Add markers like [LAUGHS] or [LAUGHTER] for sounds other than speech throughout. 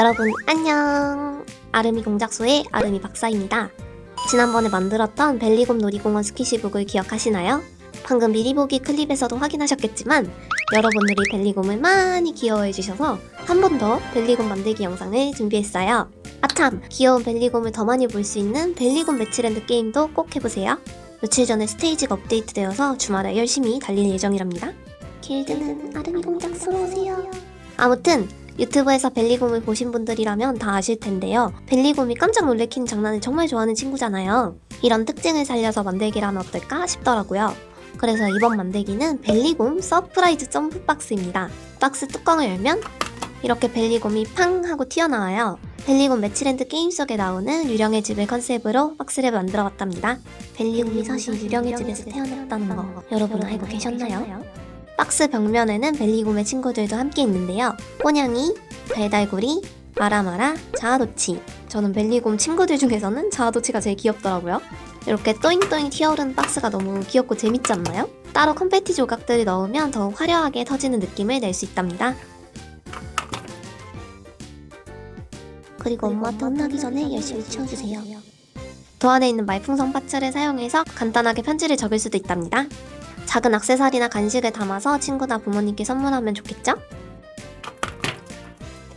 여러분 안녕. 아름이 공작소의 아름이 박사입니다. 지난번에 만들었던 벨리곰 놀이공원 스키시북을 기억하시나요? 방금 미리 보기 클립에서도 확인하셨겠지만 여러분들이 벨리곰을 많이 귀여워해 주셔서 한 번 더 벨리곰 만들기 영상을 준비했어요. 아참. 귀여운 벨리곰을 더 많이 볼 수 있는 벨리곰 매치랜드 게임도 꼭 해보세요. 며칠 전에 스테이지가 업데이트되어서 주말에 열심히 달릴 예정이랍니다. 길드는 아름이 공작소로 오세요. 아무튼 유튜브에서 벨리곰을 보신 분들이라면 다 아실 텐데요. 벨리곰이 깜짝 놀래키는 장난을 정말 좋아하는 친구잖아요. 이런 특징을 살려서 만들기라면 어떨까 싶더라고요. 그래서 이번 만들기는 벨리곰 서프라이즈 점프 박스입니다. 박스 뚜껑을 열면 이렇게 벨리곰이 팡 하고 튀어나와요. 벨리곰 매치랜드 게임 속에 나오는 유령의 집을 컨셉으로 박스를 만들어 봤답니다. 벨리곰이 사실 유령의 집에서 태어났다는 거 여러분 알고 계셨나요? 박스 벽면에는 벨리곰의 친구들도 함께 있는데요. 꼬냥이, 배달구리, 마라마라, 자아도치. 저는 벨리곰 친구들 중에서는 자아도치가 제일 귀엽더라고요. 이렇게 또잉또잉 튀어오르는 박스가 너무 귀엽고 재밌지 않나요? 따로 컴패티 조각들을 넣으면 더 화려하게 터지는 느낌을 낼 수 있답니다. 그리고 엄마한테 혼나기 전에 열심히 치워주세요. 도안에 있는 말풍선 파츠를 사용해서 간단하게 편지를 적을 수도 있답니다. 작은 액세서리나 간식을 담아서 친구나 부모님께 선물하면 좋겠죠?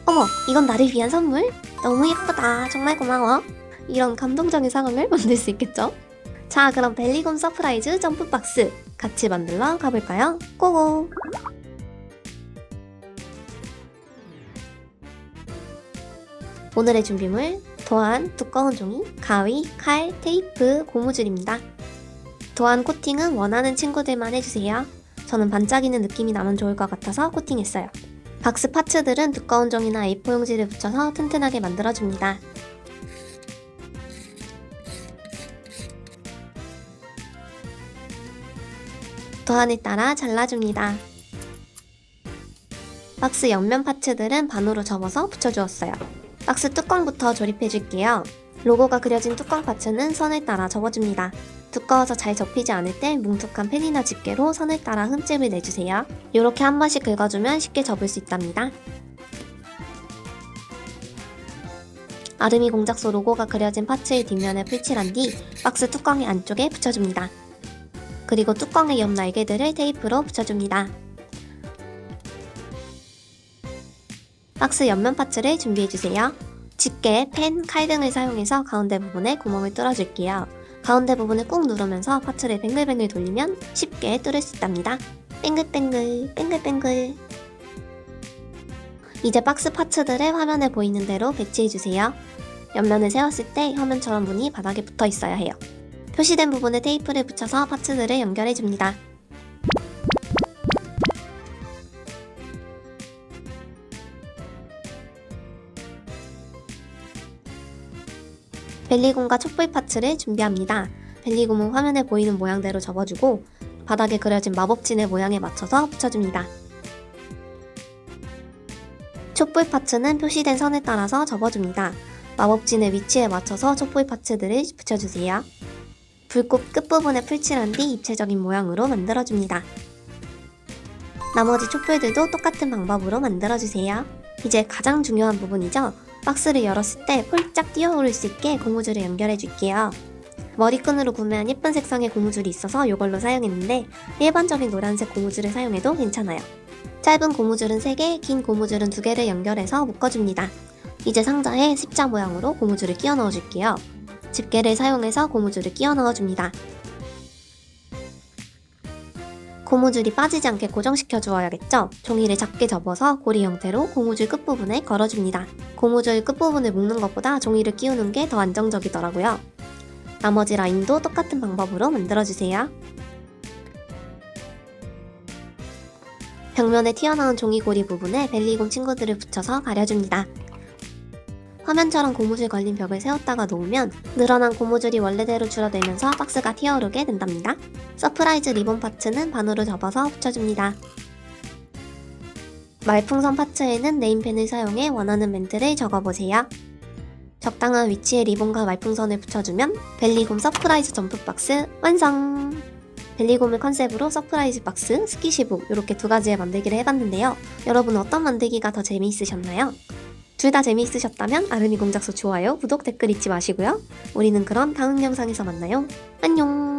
어머, 이건 나를 위한 선물? 너무 예쁘다. 정말 고마워. 이런 감동적인 상황을 [LAUGHS] 만들 수 있겠죠? 자, 그럼 벨리곰 서프라이즈 점프박스 같이 만들러 가볼까요? 고고! 오늘의 준비물 도안, 두꺼운 종이, 가위, 칼, 테이프, 고무줄입니다. 도안 코팅은 원하는 친구들만 해주세요. 저는 반짝이는 느낌이 나면 좋을 것 같아서 코팅했어요. 박스 파츠들은 두꺼운 종이나 A4 용지를 붙여서 튼튼하게 만들어줍니다. 도안에 따라 잘라줍니다. 박스 옆면 파츠들은 반으로 접어서 붙여주었어요. 박스 뚜껑부터 조립해줄게요. 로고가 그려진 뚜껑 파츠는 선을 따라 접어줍니다. 두꺼워서 잘 접히지 않을 때 뭉툭한 펜이나 집게로 선을 따라 흠집을 내주세요. 이렇게 한 번씩 긁어주면 쉽게 접을 수 있답니다. 아르미 공작소 로고가 그려진 파츠의 뒷면을 풀칠한 뒤 박스 뚜껑의 안쪽에 붙여줍니다. 그리고 뚜껑의 옆 날개들을 테이프로 붙여줍니다. 박스 옆면 파츠를 준비해주세요. 집게, 펜, 칼 등을 사용해서 가운데 부분에 구멍을 뚫어줄게요. 가운데 부분을 꾹 누르면서 파츠를 뱅글뱅글 돌리면 쉽게 뚫을 수 있답니다. 뱅글뱅글, 뱅글뱅글. 이제 박스 파츠들을 화면에 보이는 대로 배치해주세요. 옆면을 세웠을 때 화면처럼 문이 바닥에 붙어 있어야 해요. 표시된 부분에 테이프를 붙여서 파츠들을 연결해줍니다. 벨리곰과 촛불 파츠를 준비합니다. 벨리곰은 화면에 보이는 모양대로 접어주고 바닥에 그려진 마법진의 모양에 맞춰서 붙여줍니다. 촛불 파츠는 표시된 선에 따라서 접어줍니다. 마법진의 위치에 맞춰서 촛불 파츠들을 붙여주세요. 불꽃 끝부분에 풀칠한 뒤 입체적인 모양으로 만들어줍니다. 나머지 촛불들도 똑같은 방법으로 만들어주세요. 이제 가장 중요한 부분이죠. 박스를 열었을 때 폴짝 뛰어오를 수 있게 고무줄을 연결해 줄게요. 머리끈으로 구매한 예쁜 색상의 고무줄이 있어서 이걸로 사용했는데 일반적인 노란색 고무줄을 사용해도 괜찮아요. 짧은 고무줄은 3개, 긴 고무줄은 2개를 연결해서 묶어줍니다. 이제 상자에 십자 모양으로 고무줄을 끼워 넣어줄게요. 집게를 사용해서 고무줄을 끼워 넣어줍니다. 고무줄이 빠지지 않게 고정시켜 주어야겠죠? 종이를 작게 접어서 고리 형태로 고무줄 끝부분에 걸어줍니다. 고무줄 끝부분을 묶는 것보다 종이를 끼우는 게 더 안정적이더라고요. 나머지 라인도 똑같은 방법으로 만들어주세요. 벽면에 튀어나온 종이고리 부분에 벨리곰 친구들을 붙여서 가려줍니다. 화면처럼 고무줄 걸린 벽을 세웠다가 놓으면 늘어난 고무줄이 원래대로 줄어들면서 박스가 튀어오르게 된답니다. 서프라이즈 리본 파츠는 반으로 접어서 붙여줍니다. 말풍선 파츠에는 네임펜을 사용해 원하는 멘트를 적어보세요. 적당한 위치에 리본과 말풍선을 붙여주면 벨리곰 서프라이즈 점프 박스 완성! 벨리곰을 컨셉으로 서프라이즈 박스, 스키시북 이렇게 두 가지의 만들기를 해봤는데요. 여러분 어떤 만들기가 더 재미있으셨나요? 둘 다 재미있으셨다면 아름이 공작소 좋아요, 구독, 댓글 잊지 마시고요. 우리는 그럼 다음 영상에서 만나요. 안녕!